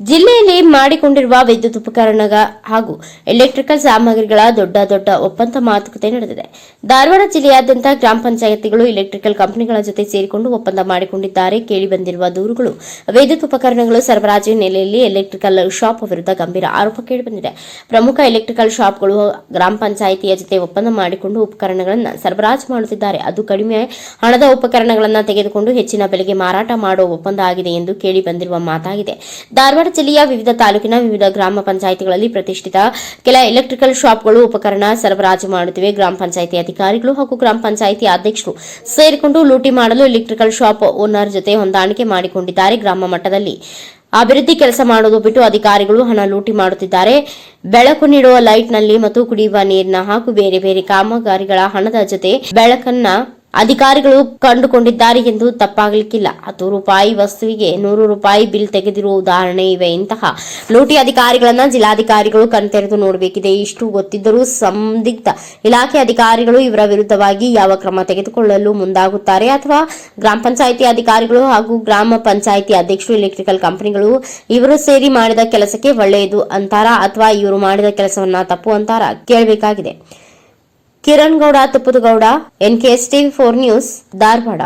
ಜಿಲ್ಲೆಯಲ್ಲಿ ಮಾಡಿಕೊಂಡಿರುವ ವಿದ್ಯುತ್ ಉಪಕರಣ ಹಾಗೂ ಎಲೆಕ್ಟ್ರಿಕಲ್ ಸಾಮಗ್ರಿಗಳ ದೊಡ್ಡ ದೊಡ್ಡ ಒಪ್ಪಂದ ಮಾತುಕತೆ ನಡೆದಿದೆ. ಧಾರವಾಡ ಜಿಲ್ಲೆಯಾದ್ಯಂತ ಗ್ರಾಮ ಪಂಚಾಯತಿಗಳು ಎಲೆಕ್ಟ್ರಿಕಲ್ ಕಂಪನಿಗಳ ಜೊತೆ ಸೇರಿಕೊಂಡು ಒಪ್ಪಂದ ಮಾಡಿಕೊಂಡಿದ್ದಾರೆ ಕೇಳಿ ಬಂದಿರುವ ದೂರುಗಳು. ವಿದ್ಯುತ್ ಉಪಕರಣಗಳು ಸರಬರಾಜು ನೆಲೆಯಲ್ಲಿ ಎಲೆಕ್ಟ್ರಿಕಲ್ ಶಾಪ್ ವಿರುದ್ಧ ಗಂಭೀರ ಆರೋಪ ಕೇಳಿಬಂದಿದೆ ಪ್ರಮುಖ ಎಲೆಕ್ಟ್ರಿಕಲ್ ಶಾಪ್ಗಳು ಗ್ರಾಮ ಪಂಚಾಯಿತಿಯ ಜೊತೆ ಒಪ್ಪಂದ ಮಾಡಿಕೊಂಡು ಉಪಕರಣಗಳನ್ನು ಸರಬರಾಜು ಮಾಡುತ್ತಿದ್ದಾರೆ. ಅದು ಕಡಿಮೆ ಹಣದ ಉಪಕರಣಗಳನ್ನು ತೆಗೆದುಕೊಂಡು ಹೆಚ್ಚಿನ ಬೆಲೆಗೆ ಮಾರಾಟ ಮಾಡುವ ಒಪ್ಪಂದ ಆಗಿದೆ ಎಂದು ಕೇಳಿ ಬಂದಿರುವ ಮಾತಾಗಿದೆ. ಧಾರವಾಡ ಜಿಲ್ಲೆಯ ವಿವಿಧ ತಾಲೂಕಿನ ವಿವಿಧ ಗ್ರಾಮ ಪಂಚಾಯಿತಿಗಳಲ್ಲಿ ಪ್ರತಿಷ್ಠಿತ ಕೆಲ ಎಲೆಕ್ಟ್ರಿಕಲ್ ಶಾಪ್ಗಳು, ಉಪಕರಣ ಸರಬರಾಜು ಮಾಡುತ್ತಿವೆ. ಗ್ರಾಮ ಪಂಚಾಯಿತಿ ಅಧಿಕಾರಿಗಳು ಹಾಗೂ ಗ್ರಾಮ ಪಂಚಾಯಿತಿ ಅಧ್ಯಕ್ಷರು ಸೇರಿಕೊಂಡು ಲೂಟಿ ಮಾಡಲು ಎಲೆಕ್ಟ್ರಿಕಲ್ ಶಾಪ್ ಓನರ್ ಜೊತೆ ಹೊಂದಾಣಿಕೆ ಮಾಡಿಕೊಂಡಿದ್ದಾರೆ. ಗ್ರಾಮ ಮಟ್ಟದಲ್ಲಿ ಅಭಿವೃದ್ಧಿ ಕೆಲಸ ಮಾಡುವುದು ಬಿಟ್ಟು ಅಧಿಕಾರಿಗಳು ಹಣ ಲೂಟಿ ಮಾಡುತ್ತಿದ್ದಾರೆ. ಬೆಳಕು ನೀಡುವ ಲೈಟ್ನಲ್ಲಿ ಮತ್ತು ಕುಡಿಯುವ ನೀರಿನ ಹಾಗೂ ಬೇರೆ ಬೇರೆ ಕಾಮಗಾರಿಗಳ ಹಣದ ಜೊತೆ ಬೆಳಕನ್ನ ಅಧಿಕಾರಿಗಳು ಕಂಡುಕೊಂಡಿದ್ದಾರೆ ಎಂದು ತಪ್ಪಾಗಲಿಕ್ಕಿಲ್ಲ. ಹತ್ತು ರೂಪಾಯಿ ವಸ್ತುವಿಗೆ ನೂರು ರೂಪಾಯಿ ಬಿಲ್ ತೆಗೆದಿರುವ ಉದಾಹರಣೆ ಇವೆ. ಇಂತಹ ಲೂಟಿ ಅಧಿಕಾರಿಗಳನ್ನ ಜಿಲ್ಲಾಧಿಕಾರಿಗಳು ಕಣ್ತೆರೆದು ನೋಡಬೇಕಿದೆ. ಇಷ್ಟು ಗೊತ್ತಿದ್ದರೂ ಸಂದಿಗ್ಧ ಇಲಾಖೆ ಅಧಿಕಾರಿಗಳು ಇವರ ವಿರುದ್ಧವಾಗಿ ಯಾವ ಕ್ರಮ ತೆಗೆದುಕೊಳ್ಳಲು ಮುಂದಾಗುತ್ತಾರೆ ಅಥವಾ ಗ್ರಾಮ ಪಂಚಾಯಿತಿ ಅಧಿಕಾರಿಗಳು ಹಾಗೂ ಗ್ರಾಮ ಪಂಚಾಯಿತಿ ಅಧ್ಯಕ್ಷರು, ಎಲೆಕ್ಟ್ರಿಕಲ್ ಕಂಪನಿಗಳು ಇವರು ಸೇರಿ ಮಾಡಿದ ಕೆಲಸಕ್ಕೆ ಒಳ್ಳೆಯದು ಅಂತಾರ ಅಥವಾ ಇವರು ಮಾಡಿದ ಕೆಲಸವನ್ನ ತಪ್ಪು ಅಂತಾರ ಕೇಳಬೇಕಾಗಿದೆ. Kiran Gowda Tuppadagowda NKS TV four news Dharwad.